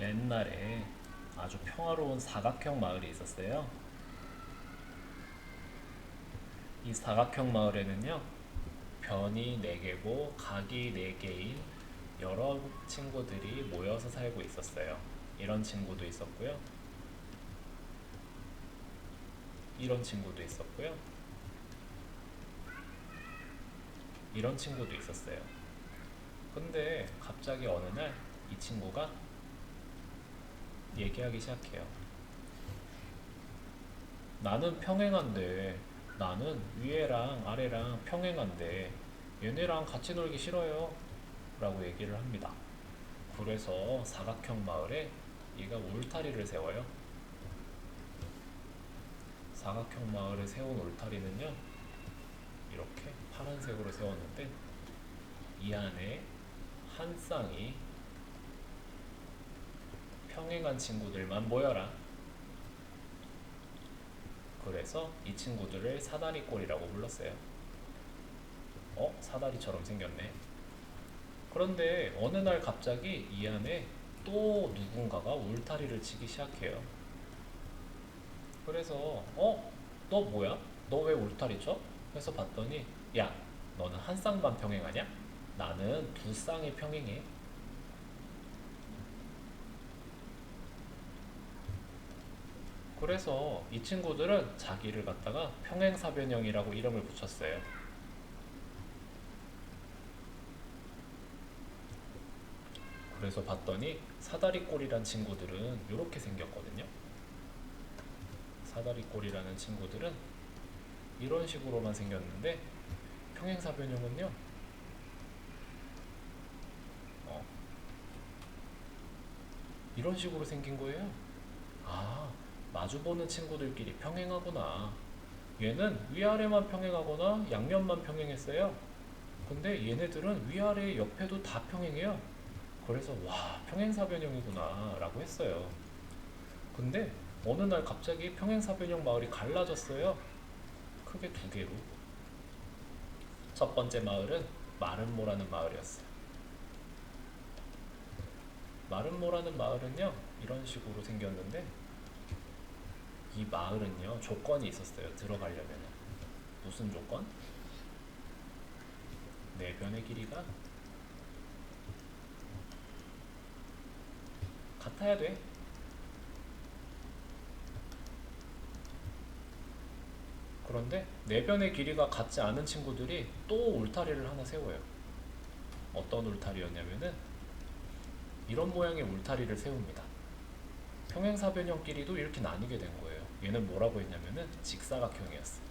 옛날에 아주 평화로운 사각형 마을이 있었어요. 이 사각형 마을에는요, 변이 4개고 각이 4개인 여러 친구들이 모여서 살고 있었어요. 이런 친구도 있었고요. 이런 친구도 있었고요. 이런 친구도 있었어요. 근데 갑자기 어느 날 이 친구가 얘기하기 시작해요. 나는 평행한데, 나는 위에랑 아래랑 평행한데, 얘네랑 같이 놀기 싫어요. 라고 얘기를 합니다. 그래서 사각형 마을에 얘가 울타리를 세워요. 사각형 마을에 세운 울타리는요, 이렇게 파란색으로 세웠는데, 이 안에 한 쌍이 평행한 친구들만 모여라. 그래서 이 친구들을 사다리꼴이라고 불렀어요. 어? 사다리처럼 생겼네. 그런데 어느 날 갑자기 이 안에 또 누군가가 울타리를 치기 시작해요. 그래서 어? 너 뭐야? 너 왜 울타리 쳐? 해서 봤더니 야 너는 한 쌍만 평행하냐? 나는 두 쌍이 평행해. 그래서 이 친구들은 자기를 갖다가 평행사변형이라고 이름을 붙였어요. 그래서 봤더니 사다리꼴이란 친구들은 이렇게 생겼거든요. 사다리꼴이라는 친구들은 이런 식으로만 생겼는데 평행사변형은요. 어, 이런 식으로 생긴 거예요. 아, 마주보는 친구들끼리 평행하구나. 얘는 위아래만 평행하거나 양면만 평행했어요. 근데 얘네들은 위아래 옆에도 다 평행해요. 그래서 와 평행사변형이구나 라고 했어요. 근데 어느 날 갑자기 평행사변형 마을이 갈라졌어요. 크게 두 개로. 첫 번째 마을은 마른모라는 마을이었어요. 마른모라는 마을은요 이런 식으로 생겼는데 이 마을은요 조건이 있었어요 들어가려면 무슨 조건? 내변의 길이가 같아야 돼 그런데 내변의 길이가 같지 않은 친구들이 또 울타리를 하나 세워요 어떤 울타리였냐면은 이런 모양의 울타리를 세웁니다 평행사변형끼리도 이렇게 나뉘게 된 거예요. 얘는 뭐라고 했냐면은 직사각형이었어.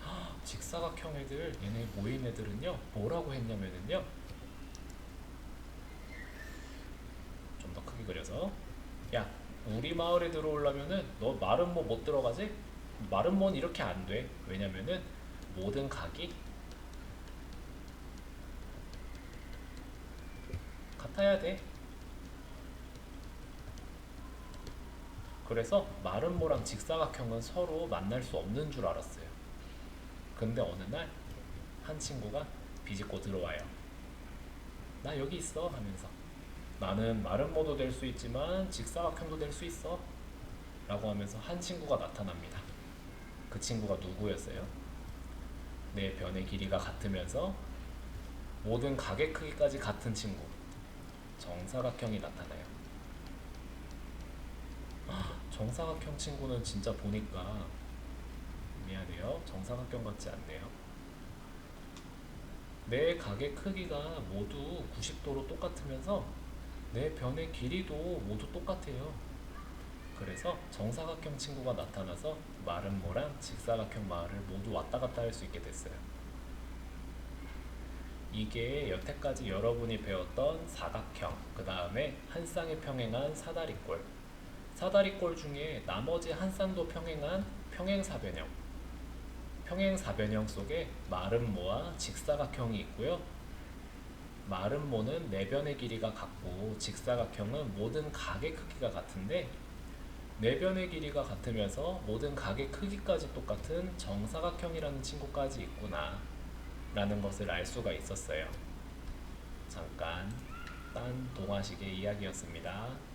하, 직사각형 애들, 얘네 모인 애들은요, 뭐라고 했냐면은요, 좀 더 크게 그려서, 야, 우리 마을에 들어오려면은 너 마른 모못 들어가지? 마른 모는 이렇게 안 돼. 왜냐면은 모든 각이 같아야 돼. 그래서 마른 모랑 직사각형은 서로 만날 수 없는 줄 알았어요. 근데 어느 날 한 친구가 비집고 들어와요. 나 여기 있어 하면서 나는 마른 모도 될 수 있지만 직사각형도 될 수 있어 라고 하면서 한 친구가 나타납니다. 그 친구가 누구였어요? 내 변의 길이가 같으면서 모든 각의 크기까지 같은 친구 정사각형이 나타나요. 정사각형 친구는 진짜 보니까 미안해요. 정사각형 같지 않네요. 내 각의 크기가 모두 90도로 똑같으면서 내 변의 길이도 모두 똑같아요. 그래서 정사각형 친구가 나타나서 마른 모랑 직사각형 마을을 모두 왔다 갔다 할 수 있게 됐어요. 이게 여태까지 여러분이 배웠던 사각형, 그 다음에 한 쌍이 평행한 사다리꼴, 사다리꼴 중에 나머지 한 쌍도 평행한 평행사변형. 평행사변형 속에 마른 모와 직사각형이 있고요. 마른 모는 내변의 길이가 같고 직사각형은 모든 각의 크기가 같은데 내변의 길이가 같으면서 모든 각의 크기까지 똑같은 정사각형이라는 친구까지 있구나 라는 것을 알 수가 있었어요. 잠깐 대한 동화식의 이야기였습니다.